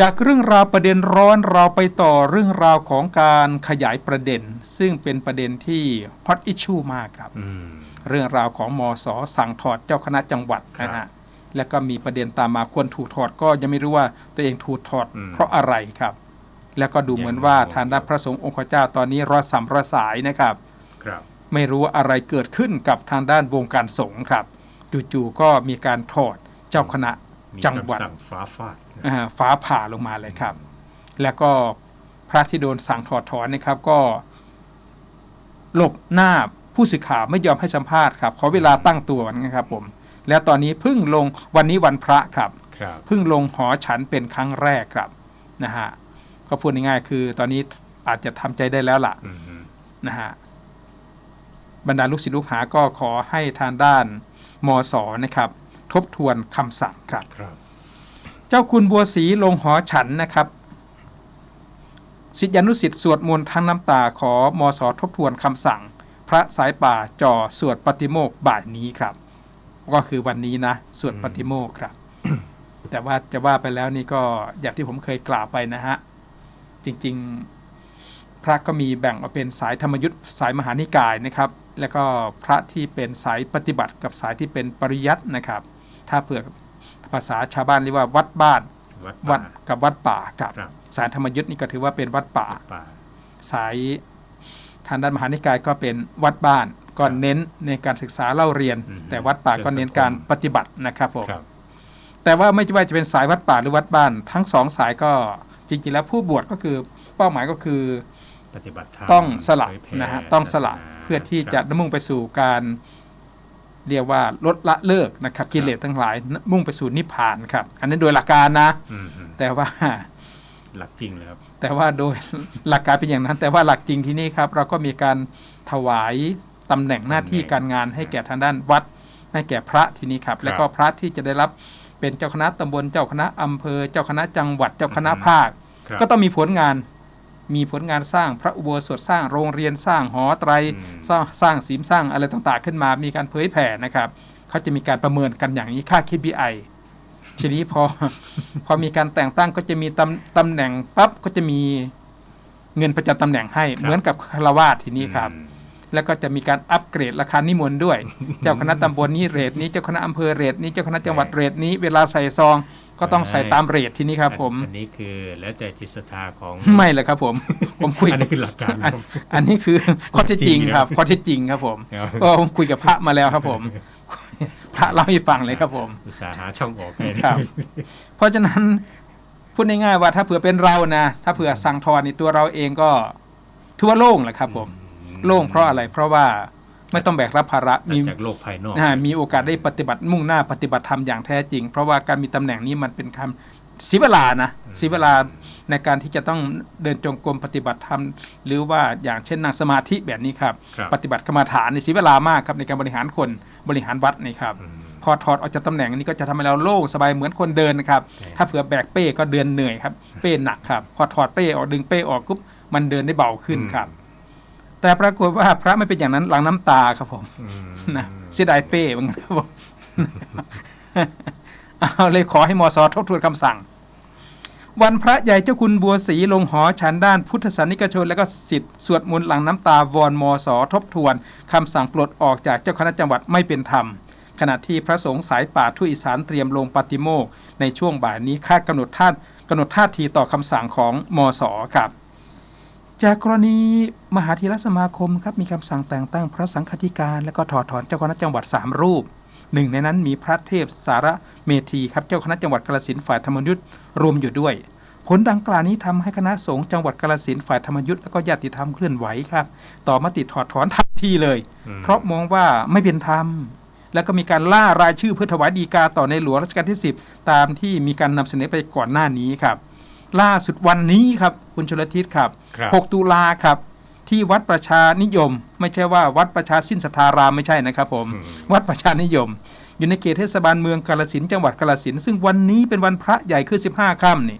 จากเรื่องราวประเด็นร้อนเราไปต่อเรื่องราวของการขยายประเด็น ซึ่งเป็นประเด็นที่ฮอตอิชชูมากครับอืมเรื่องราวของมอสอสั่งถอดเจ้าคณะจังหวัดครับนะฮะแล้วก็มีประเด็นตามมาควรถูกถอดก็ยังไม่รู้ว่าตัวเองถูกถอดอืมเพราะอะไรครับ แล้วก็ดูเหมือนว่าทางด้านพระสงฆ์องค์เจ้าตอนนี้รอดสัมรอสายนะครับครับไม่รู้ว่าอะไรเกิดขึ้นกับทางด้านวงการสงฆ์ครับจู่ๆก็มีการถอดเจ้าคณะมี จังหวัดคำสั่งฟ้าฟาดนะอ่าฟ้าผ่าลงมาเลยครับ แล้วก็พระที่โดนสั่งถอดถอนนะครับก็ หลบหน้าผู้สื่อข่าวไม่ยอมให้สัมภาษณ์ครับขอเวลาตั้งตัวนะครับผม แล้วตอนนี้เพิ่งลงวันนี้วันพระครับครับเพิ่งลงหอฉันเป็นครั้งแรกครับนะฮะก็พูดง่ายๆคือ ตอนนี้อาจจะทำใจได้แล้วล่ะอืมฮึนะฮะบรรดาลูกศิษย์ลูกหาก็ขอให้ทางด้านมสนะครับ ทบทวนคำสั่งครับ ครับเจ้าคุณบัวศรีลงหอฉันนะครับศิษยานุศิษย์สวดมนต์ทั้งน้ำตาขอมสทบทวนคำสั่ง พระสายป่าจ่อสวดปฏิโมกข์บ่ายนี้ครับ ก็คือวันนี้นะสวดปฏิโมกข์ครับ แต่ว่าจะว่าไปแล้วนี่ก็อย่างที่ผมเคยกล่าวไปนะฮะ จริง ๆ พระก็มีแบ่งออกเป็นสายธรรมยุทธ์สายมหานิกายนะครับ แล้วก็พระที่เป็นสายปฏิบัติกับสายที่เป็นปริยัตินะครับ ถ้าเผื่อภาษาชาวบ้านเรียกว่าวัดบ้าน วัดวัป่าดกับวัดป่าครับครับ สายธรรมยุทธ์นี่ก็ถือว่าเป็นวัดป่า ป่า สายทางด้านมหานิกายก็เป็นวัดบ้านก็เน้นในการศึกษาเล่าเรียน อืมแต่วัดป่าก็เน้นการปฏิบัตินะครับผมครับ แต่ว่าไม่ว่าจะเป็นสายวัดป่าหรือวัดบ้าน ทั้งสองสายก็จริงๆแล้วผู้บวชก็คือเป้าหมายก็คือปฏิบัติธรรมต้องสละเผยแผ่นะฮะต้องสละศาสนาเพื่อที่จะครับ มุ่งไปสู่การ เรียกว่าลดละเลิกนะครับกิเลสทั้งหลายมุ่งไปสู่นิพพานครับ อันนั้นโดยหลักการนะอืมฮึแต่ว่าหลักจริงเลยครับแต่ว่าโดยหลักการเป็นอย่างนั้น แต่ว่าหลักจริงที่นี่ครับ เราก็มีการถวายตำแหน่งหน้าที่การงานให้แก่ทางด้านวัดให้แก่พระที่นี่ครับ แล้วก็พระที่จะได้รับเป็นเจ้าคณะตำบลเจ้าคณะอำเภอ เจ้าคณะจังหวัดเจ้าคณะภาคครับก็ต้องมีผลงาน มีผลงานสร้างพระอุโบสถสร้างโรงเรียนสร้างหอไตรอืมสร้างสร้างศีลสร้างอะไรต่างๆ ขึ้นมา มีการเผยแผ่นะครับเขาจะมีการประเมินกันอย่างนี้ค่า KPI ทีนี้พอพอมีการแต่งตั้งก็จะมีตำตำแหน่งปั๊บก็จะมีเงินประจำตำแหน่งให้เหมือนกับคารวาสทีนี้ครับอืม แล้วก็จะมีการอัปเกรดราคานิมนต์ด้วย เจ้าคณะตำบลนี้เรทนี้เจ้าคณะอำเภอเรทนี้เจ้าคณะจังหวัดเรทนี้เวลาใส่ซองก็ต้องใส่ตามเรทที่นี้ครับผมอันนี้คือแล้วแต่จิตศรัทธาของไม่เลยครับผมผมคุยอันนี้คือหลักการอันอันนี้คือข้อเท็จจริงครับข้อเท็จจริงครับผมครับก็ผมคุยกับพระมาแล้วครับผม พระเล่าให้ฟังเลยครับผมอุตสาห์หาช่องออกให้ครับ เพราะฉะนั้นพูดง่ายๆว่าถ้าเผื่อเป็นเรานะ ถ้าเผื่อสั่งทอนในตัวเราเองก็ถือว่าโล่งแหละครับผม โล่งเพราะอะไร เพราะว่าไม่ต้องแบกรับภาระมีมีจากโลกภายนอกอ่ามีโอกาสได้ปฏิบัติมุ่งหน้าปฏิบัติธรรมอย่างแท้จริง เพราะว่าการมีตำแหน่งนี้มันเป็นคำศิเวลานะศิเวลาในการที่จะต้องเดินจงกรมปฏิบัติธรรม หรือว่าอย่างเช่นนั่งสมาธิแบบนี้ครับครับปฏิบัติกรรมฐานในศิเวลามากครับในการบริหารคนบริหารวัดนี่ครับอืมพอถอดออกจากตำแหน่งนี้ก็จะทำให้เราโล่งสบายเหมือนคนเดินนะครับใช่ถ้าเผื่อแบกเป้ก็เดินเหนื่อยครับ เป้หนักครับ พอถอดเป้ออกดึงเป้ออกปุ๊บมันเดินได้เบาขึ้นครับ แต่ปรากฏว่าพระไม่เป็นอย่างนั้นหลังน้ำตาครับผมอืมนะเสียดายเป้เหมือนกันครับผมเอาเลยขอให้มอสอทบทวนคำสั่ง วันพระใหญ่เจ้าคุณบัวศรีลงหอฉันด้านพุทธศาสนิกชน และก็สิทธิ์สวดมนต์หลังน้ำตาวอนมอสอทบทวนคำสั่งปลดออกจากเจ้าคณะจังหวัดไม่เป็นธรรมขณะที่พระสงฆ์สายป่าทุยอีสานเตรียมลงปฏิโมกข์ในช่วงบ่ายนี้คาดกำหนดท่ากำหนดท่าทีต่อคำสั่งของมอสอครับ จากกรณีมหาธีรสมาคมครับมีคำสั่งแต่งตั้งพระสังฆธิการ และก็ถอดถอนเจ้าคณะจังหวัด 3 รูปหนึ่งในนั้นมีพระเทพสารเมธีครับเจ้าคณะจังหวัดกาฬสินธุ์ฝ่ายธรรมยุทธ์รวมอยู่ด้วย ผลดังกล่าวนี้ทำให้คณะสงฆ์จังหวัดกาฬสินธุ์ฝ่ายธรรมยุทธ์และก็ญาติธรรมเคลื่อนไหวครับ ต่อมติถอดถอนทันทีเลยอืมเพราะมองว่าไม่เป็นธรรมแล้วก็มีการล่ารายชื่อเพื่อถวายดีกาต่อในหลวงรัชกาลที่ 10 ตามที่มีการนำเสนอไปก่อนหน้านี้ครับ ล่าสุดวันนี้ครับคุณชลทิศครับ ครับ 6 ตุลาครับ ที่วัดประชานิยม ไม่ใช่ว่าวัดประชาสิ้นสถารามไม่ใช่นะครับผมอืมวัดประชานิยม อยู่ในเขตเทศบาลเมืองกาลสินธุ์จังหวัดกาลสินธุ์ซึ่งวันนี้เป็นวันพระใหญ่คือ 15ค่ำนี่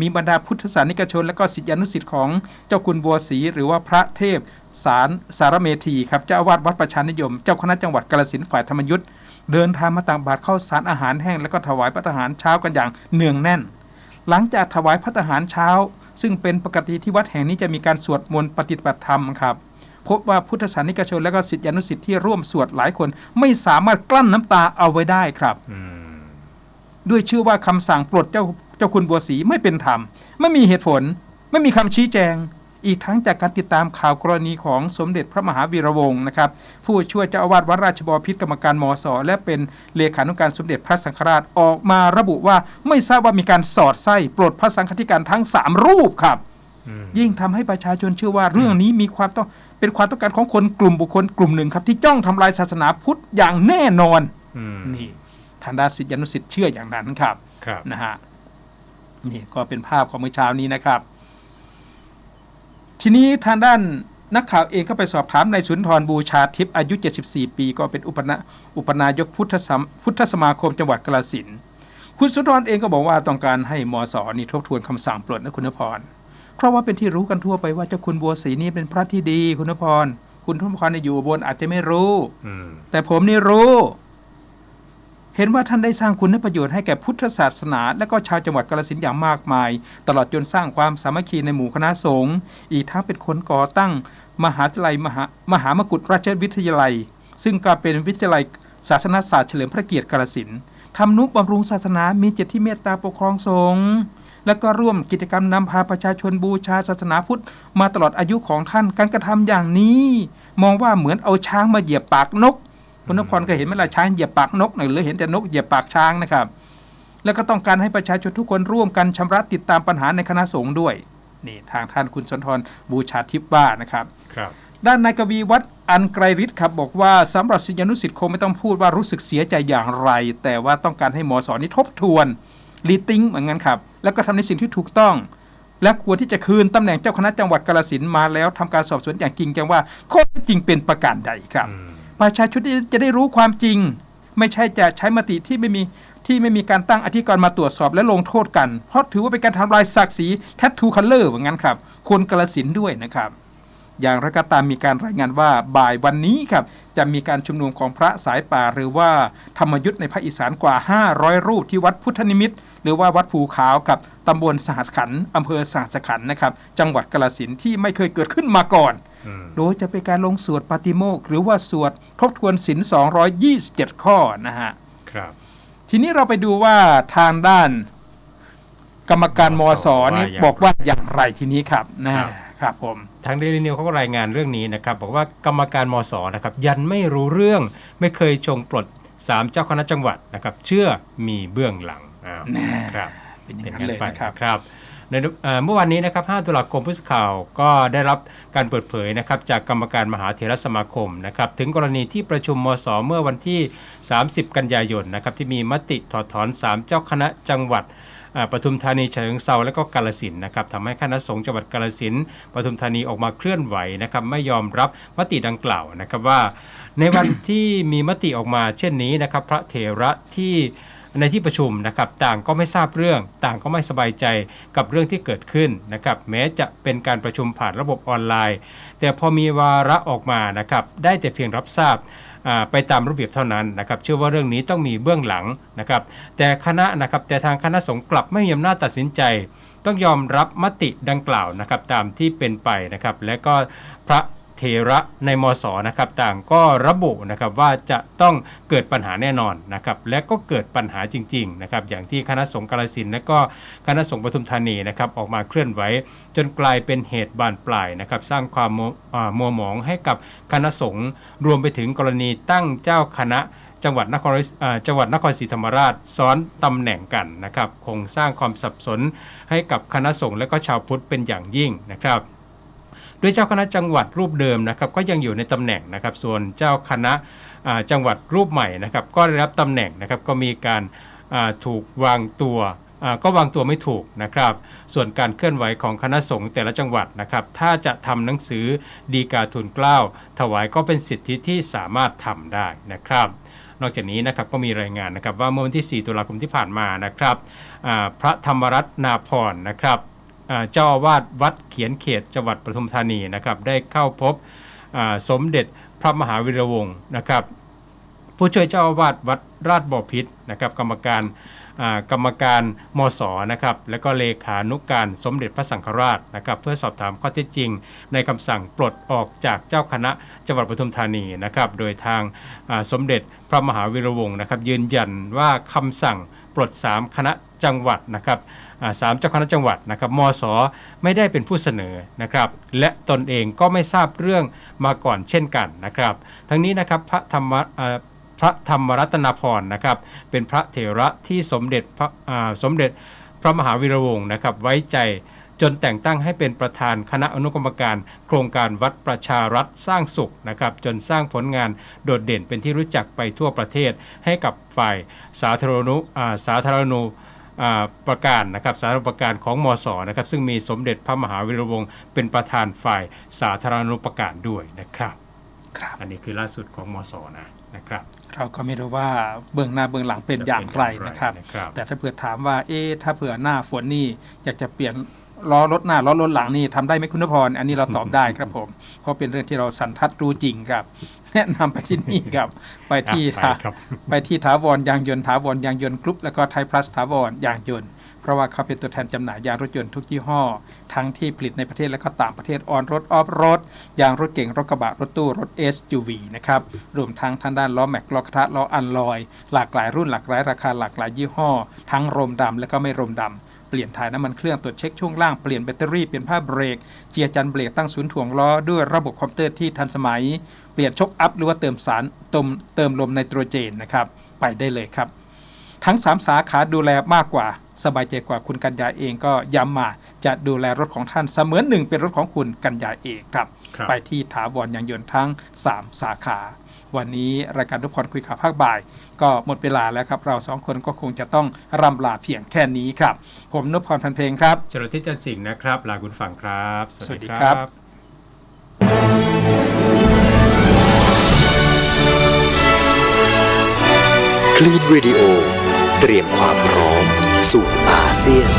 มีบรรดาพุทธศาสนิกชน และก็ศิษยานุศิษย์ของเจ้าคุณบัวศรีหรือว่าพระเทพสารสารเมธีครับเจ้าอาวาสวัดประชานิยม เจ้าคณะจังหวัดกาลสินธุ์ฝ่ายธรรมยุทธ์เดินทางมาตักบาตรเข้าสารอาหารแห้ง และก็ถวายพระทหารเช้ากันอย่างเนืองแน่น หลังจากถวายพระทหารเช้า ซึ่งเป็นปกติที่วัดแห่งนี้จะมีการสวดมนต์ปฏิบัติธรรมครับพบว่าพุทธศาสนิกชนและก็ศิษยานุศิษย์ที่ร่วมสวดหลายคนไม่สามารถกลั้นน้ำตาเอาไว้ได้ครับอืมด้วยชื่อว่าคำสั่งปลดเจ้าเจ้าคุณบัวศรีไม่เป็นธรรม ไม่มีเหตุผล ไม่มีคำชี้แจง อีกทั้งจากการติดตามข่าวกรณีของสมเด็จพระมหาวีระวงศ์นะครับผู้ช่วยเจ้าอาวาสวัดราชบพิตรกรรมการมสและเป็นเลขานุการสมเด็จพระสังฆราชออกมาระบุว่าไม่ทราบว่ามีการสอดไส้ปลดพระสังฆธิการทั้ง 3 รูปครับอืมยิ่งทำให้ประชาชนเชื่อว่าเรื่องนี้มีความต้องเป็นความต้องการของคนกลุ่มบุคคลกลุ่มหนึ่งครับที่จ้องทำลายศาสนาพุทธอย่างแน่นอนอืมนี่ทางด้านศิษยานุศิษย์เชื่ออย่างนั้นครับครับนะฮะนี่ก็เป็นภาพของเมื่อเช้านี้นะครับ ทีนี้ทางด้านนักข่าวเองก็ไปสอบถามนายสุนทรบูชาทิพย์อายุ 74 ปี ก็เป็นอุปนาอุปนายกพุทธสมพุทธสมาคมจังหวัดกาฬสินธุ์คุณสุนทรเองก็บอกว่าต้องการให้มสนี่ทบทวนคำสั่งปลดนะคุณนพรเพราะว่าเป็นที่รู้กันทั่วไปว่าเจ้าคุณบัวศรีนี่เป็นพระที่ดีคุณนพรคุณทุนพรเนี่ยอยู่อุบนอาจจะไม่รู้อืมแต่ผมนี่รู้ เห็นว่าท่านได้สร้างคุณประโยชน์ให้แก่พุทธศาสนา และก็ชาวจังหวัดกาฬสินอย่างมากมาย ตลอดจนสร้างความสามัคคีในหมู่คณะสงฆ์อีกทั้งเป็นคนก่อตั้ง มหาวิทยาลัยมหามหามกุฏราชวิทยาลัย ซึ่งก็เป็นวิทยาลัยศาสนศาสตร์เฉลิมพระเกียรติกาฬสินทำนุบำรุงศาสนามีจิตที่เมตตาปกครองสงฆ์และก็ร่วมกิจกรรมนำพาประชาชนบูชาศาสนาพุทธ มาตลอดอายุของท่านการกระทำอย่างนี้ มองว่าเหมือนเอาช้างมาเหยียบปากนก คุณนพรเคยเห็นไหมล่ะช้างเหยียบปากนกหน่อยหรือเห็นแต่นกเหยียบปากช้างนะครับ แล้วก็ต้องการให้ประชาชนทุกคนร่วมกันชำระติดตามปัญหาในคณะสงฆ์ด้วยนี่ทางท่านคุณสนทรบูชาทิพย์ว่านะครับครับ ด้านนายกวีวัฒน์อันไกรฤทธิ์ครับบอกว่าสำหรับศิษยานุศิษย์คงไม่ต้องพูดว่ารู้สึกเสียใจอย่างไร แต่ว่าต้องการให้หมอสอนนี้ทบทวนรีติ้งเหมือนกันครับ แล้วก็ทำในสิ่งที่ถูกต้อง และควรที่จะคืนตำแหน่งเจ้าคณะจังหวัดกาฬสินธุ์มาแล้วทำการสอบสวนอย่างจริงจังว่าข้อเท็จจริงเป็นประการใดครับอืมประชาชนจะได้รู้ความจริง ไม่ใช่จะใช้มติที่ไม่มีที่ไม่มีการตั้งอธิการมาตรวจสอบและลงโทษกัน เพราะถือว่าเป็นการทำลายศักดิ์ศรีแทททูคัลเลอร์ว่างั้นครับ คนกาลสินธุ์ด้วยนะครับ อย่างไรก็ตามมีการรายงานว่าบ่ายวันนี้ครับจะมีการชุมนุมของพระสายป่า หรือว่าธรรมยุทธ์ในภาคอีสานกว่า 500 รูปที่วัดพุทธนิมิตร หรือว่าวัดภูขาวกับตำบลสหัสขันธ์อำเภอสหัสขันธ์นะครับจังหวัดกาลสินธุ์ที่ไม่เคยเกิดขึ้นมาก่อนอืมโดยจะเป็นการลงสวดปาติโมกข์หรือว่าสวดทบทวนศีล227 ข้อนะฮะครับ ทีนี้เราไปดูว่าทางด้าน กรรมการมสนี่ว่าอย่างบอกว่าอย่างไรทีนี้ครับนะครับ ครับผมทางเดลินิวเขาก็รายงานเรื่องนี้นะครับบอกว่ากรรมการมสนะครับยันไม่รู้เรื่องไม่เคยชงปลดสามเจ้าคณะจังหวัดนะครับเชื่อมีเบื้องหลังอ้าวแน่ครับเป็นอย่างเป็นนั้งั้นนเลยไปนะครับครับในเอ่อเมื่อวานนี้นะครับ 5 ตุลาคมผู้สื่อข่าวก็ได้รับการเปิดเผยนะครับจากกรรมการมหาเถรสมาคมนะครับถึงกรณีที่ประชุมมสเมื่อวันที่ 30 กันยายนนะครับที่มีมติถอดถอน 3 เจ้าคณะจังหวัดอ่า ปทุมธานีเฉลิงเซาและก็กาลสินนะครับทำให้คณะสงฆ์จังหวัดกาลสินปทุมธานีออกมาเคลื่อนไหวนะครับไม่ยอมรับมติดังกล่าวนะครับว่า ในวันที่มีมติออกมาเช่นนี้นะครับ พระเถระที่ในที่ประชุมนะครับต่างก็ไม่ทราบเรื่อง ต่างก็ไม่สบายใจกับเรื่องที่เกิดขึ้นนะครับแม้จะเป็นการประชุมผ่านระบบออนไลน์ แต่พอมีวาระออกมานะครับได้แต่เพียงรับทราบ ไปตามระเบียบเท่านั้นนะครับเชื่อว่าเรื่องนี้ต้องมีเบื้องหลังนะครับ แต่คณะนะครับแต่ทางคณะสงฆ์กลับไม่มีอำนาจตัดสินใจ ต้องยอมรับมติดังกล่าวนะครับตามที่เป็นไปนะครับ และก็พระ ระในมศนะครับต่างก็ระบุนะครับว่าจะต้องเกิดปัญหาแน่นอนนะครับและก็เกิดปัญหาจริงๆนะครับอย่างที่คณะสงฆ์กาลสินและก็คณะสงฆ์ปทุมธานีนะครับออกมาเคลื่อนไหวจนกลายเป็นเหตุบานปลายนะครับสร้างความมัวหมองให้กับคณะสงฆ์รวมไปถึงกรณีตั้งเจ้าคณะจังหวัดนครศอ่าจังหวัดนครศรีธรรมราชซ้อนตำแหน่งกันนะครับคงสร้างความสับสนให้กับคณะสงฆ์และก็ชาวพุทธเป็นอย่างยิ่งนะครับ ดยเจ้าคณะจังหวัดรูปเดิมนะครับก็ยังอยู่ในตำแหน่งนะครับส่วนเจ้าคณะจังหวัดรูปใหม่นะครับก็ได้รับตำแหน่งนะครับก็มีการถูกวางตัวก็วางตัวไม่ถูกนะครับ ส่วนการเคลื่อนไหวของคณะสงฆ์แต่ละจังหวัดนะครับ ถ้าจะทำหนังสือดีกาทูลเกล้าถวายก็เป็นสิทธิที่สามารถทำได้นะครับ นอกจากนี้นะครับก็มีรายงานนะครับว่าเมื่อวันที่ 4 ตุลาคมที่ผ่านมานะครับพระธรรมรัตน์นาพรนะครับ เจ้าอาวาสวัดเขียนเขตจังหวัดปทุมธานีนะครับได้เข้าพบสมเด็จพระมหาวีระวงศ์นะครับ ผู้ช่วยเจ้าอาวาสวัดราชบ่อพิษนะครับ กรรมการกรรมการมสนะครับและก็เลขานุกการสมเด็จพระสังฆราชนะครับ เพื่อสอบถามข้อเท็จจริง ในคำสั่งปลดออกจากเจ้าคณะจังหวัดปทุมธานีนะครับ โดยทางสมเด็จพระมหาวีระวงศ์นะครับ ยืนยันว่าคำสั่งปลด 3 คณะจังหวัดนะครับ สามเจ้าคณะจังหวัดนะครับมสไม่ได้เป็นผู้เสนอนะครับ และตนเองก็ไม่ทราบเรื่องมาก่อนเช่นกันนะครับ ทั้งนี้นะครับพระธรรมพระธรรมรัตนพรนะครับ เป็นพระเถระที่สมเด็จพระสมเด็จพระมหาวีรวงศ์นะครับ ไว้ใจจนแต่งตั้งให้เป็นประธานคณะอนุกรรมการ โครงการวัดประชารัฐสร้างสุขนะครับ จนสร้างผลงานโดดเด่นเป็นที่รู้จักไปทั่วประเทศให้กับฝ่ายสาธารณูสาธารณู ประการนะครับสาธารณูประการของมสนะครับซึ่งมีสมเด็จพระมหาวีระวงศ์เป็นประธานฝ่ายสาธารณูประการด้วยนะครับครับ อันนี้คือล่าสุดของมสนะนะครับเราก็ไม่รู้ว่าเบื้องหน้าเบื้องหลังเป็นอย่างไรนะครับนะครับแต่ถ้าเผื่อถามว่าเอ๊ะถ้าเผื่อหน้าฝนนี่อยากจะเปลี่ยน ล้อรถหน้าล้อรถหลังนี่ทำได้ไหมคุณนพรอันนี้เราตอบได้ครับผมเพราะเป็นเรื่องที่เราสันทัดรู้จริงครับ แนะนำไปที่นี่ครับ ไปที่อะทาไปครับไปที่ถาวรยางยนต์ถาวรยางยนต์กรุ๊ปแล้วก็ไทยพลัสถาวรยางยนต์เพราะว่าเขาเป็นตัวแทนจำหน่ายยางรถยนต์ทุกยี่ห้อ ทั้งที่ผลิตในประเทศและก็ต่างประเทศออนรถออฟรถยางรถเก่งรถกระบะรถตู้รถ SUV นะครับรวมทั้งทางด้านล้อแม็กล้อกระทะล้ออันลอย หลากหลายรุ่นหลากหลายราคาหลากหลายยี่ห้อ ทั้งรมดำและก็ไม่รมดำเปลี่ยนถ่ายน้ำมันเครื่องตรวจเช็คช่วงล่างเปลี่ยนแบตเตอรี่เปลี่ยนผ้าเบรกเจียร์จันเบรกตั้งศูนย์ถ่วงล้อด้วยระบบคอมพิวเตอร์ที่ทันสมัย เปลี่ยนชกอัพหรือว่าเติมสารเติมเติมลมไนโตรเจนนะครับไปได้เลยครับ ทั้ง 3 สาขาดูแลมากกว่าสบายใจกว่าคุณกัญญาเองก็ย้ำมาจะดูแลรถของท่านเสมือนหนึ่งเป็นรถของคุณกัญญาเองครับครับไปที่ถาวรยางยนต์ทั้ง 3 สาขา วันนี้รายการทุกคนคุยข่าวภาคบ่าย ก็หมดเวลาแล้วครับ เราสองคนก็คงจะต้องรำลาเพียงแค่นี้ครับ ผมนพพรพันเพลงครับชลทิศจันทร์สิงห์นะครับ ลาคุณฟังครับ สวัสดีครับคลีน Radio เตรียมความพร้อมสู่อาเซียน